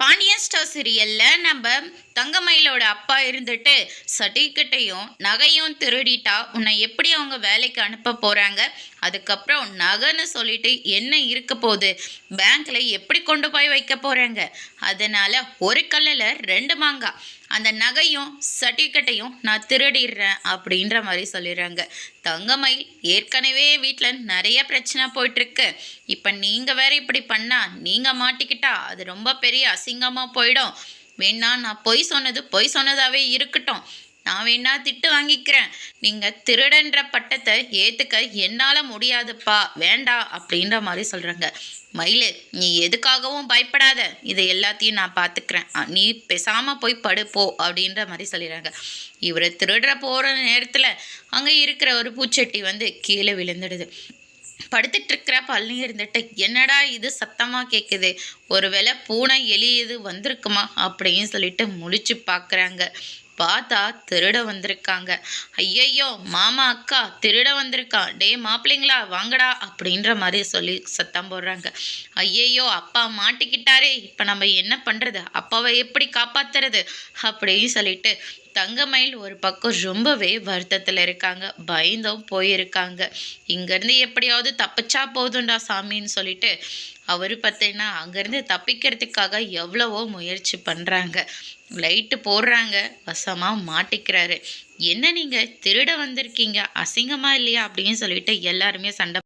Pandian store சீரியலில் நம்ம தங்கமயிலோட அப்பா இருந்துட்டு சர்டிஃபிகேட்டையும் நகையும் திருடிட்டா உன்னை எப்படி அவங்க வேலைக்கு அனுப்ப போகிறாங்க அதுக்கப்புறம் நகைன்னு சொல்லிட்டு என்ன இருக்க போகுது? பேங்க்கில் எப்படி கொண்டு போய் வைக்க போகிறாங்க அதனால் ஒரு கல்லில் ரெண்டு மாங்காய் அந்த நகையும் சர்டிஃபிகேட்டையும் நான் திருடிடுறேன் அப்படின்ற மாதிரி சொல்லிடுறாங்க. தங்கமயில் ஏற்கனவே வீட்டில் நிறைய பிரச்சனை போயிட்டுருக்கு இப்போ நீங்கள் வேற இப்படி பண்ணால் நீங்கள் மாட்டிக்கிட்டா அது ரொம்ப பெரிய அசிங்கமாக போயிடும். வேணா நான் பொய் சொன்னது பொய் சொன்னதாகவே இருக்கட்டும். நான் வேணா திட்டு வாங்கிக்கிறேன். நீங்கள் திருடன்ற பட்டத்தை ஏற்றுக்க என்னால் முடியாதுப்பா. வேண்டாம் அப்படின்ற மாதிரி சொல்கிறாங்க மயிலு நீ எதுக்காகவும் பயப்படாத. இதை எல்லாத்தையும் நான் பார்த்துக்கிறேன் நீ பேசாமல் போய் படுப்போ அப்படின்ற மாதிரி சொல்லிடுறாங்க. இவரை திருடுற போகிற நேரத்தில் அங்கே இருக்கிற ஒரு பூச்செட்டி வந்து கீழே விழுந்துடுது. படுத்துட்டு இருக்கிற பள்ளி இருந்துட்டு என்னடா இது சத்தமா கேட்குது ஒருவேளை பூனை எலி இது வந்திருக்குமா? அப்படின்னு சொல்லிட்டு முழிச்சு பார்க்குறாங்க பார்த்தா திருட வந்திருக்காங்க. ஐயையோ மாமா அக்கா திருட வந்திருக்கான் டே மாப்பிள்ளைங்களா வாங்கடா அப்படின்ற மாதிரி சொல்லி சத்தம் போடுறாங்க. ஐயையோ அப்பா மாட்டிக்கிட்டாரே இப்போ நம்ம என்ன பண்ணுறது அப்பாவை எப்படி காப்பாத்துறது? அப்படின்னு சொல்லிட்டு தங்கமயில் ஒரு பக்கம் ரொம்பவே வருத்தத்தில் இருக்காங்க. பயந்தும் போயிருக்காங்க. இங்கேருந்து எப்படியாவது தப்பிச்சா போதும்டா சாமின்னு சொல்லிட்டு அவர் பார்த்தீங்கன்னா அங்கேருந்து தப்பிக்கிறதுக்காக எவ்வளவோ முயற்சி பண்ணுறாங்க லைட்டு போடுறாங்க. வசமாக மாட்டிக்கிறாரு. என்ன நீங்கள் திருட வந்திருக்கீங்க? அசிங்கமாக இல்லையா? அப்படின்னு சொல்லிட்டு எல்லாருமே சண்டை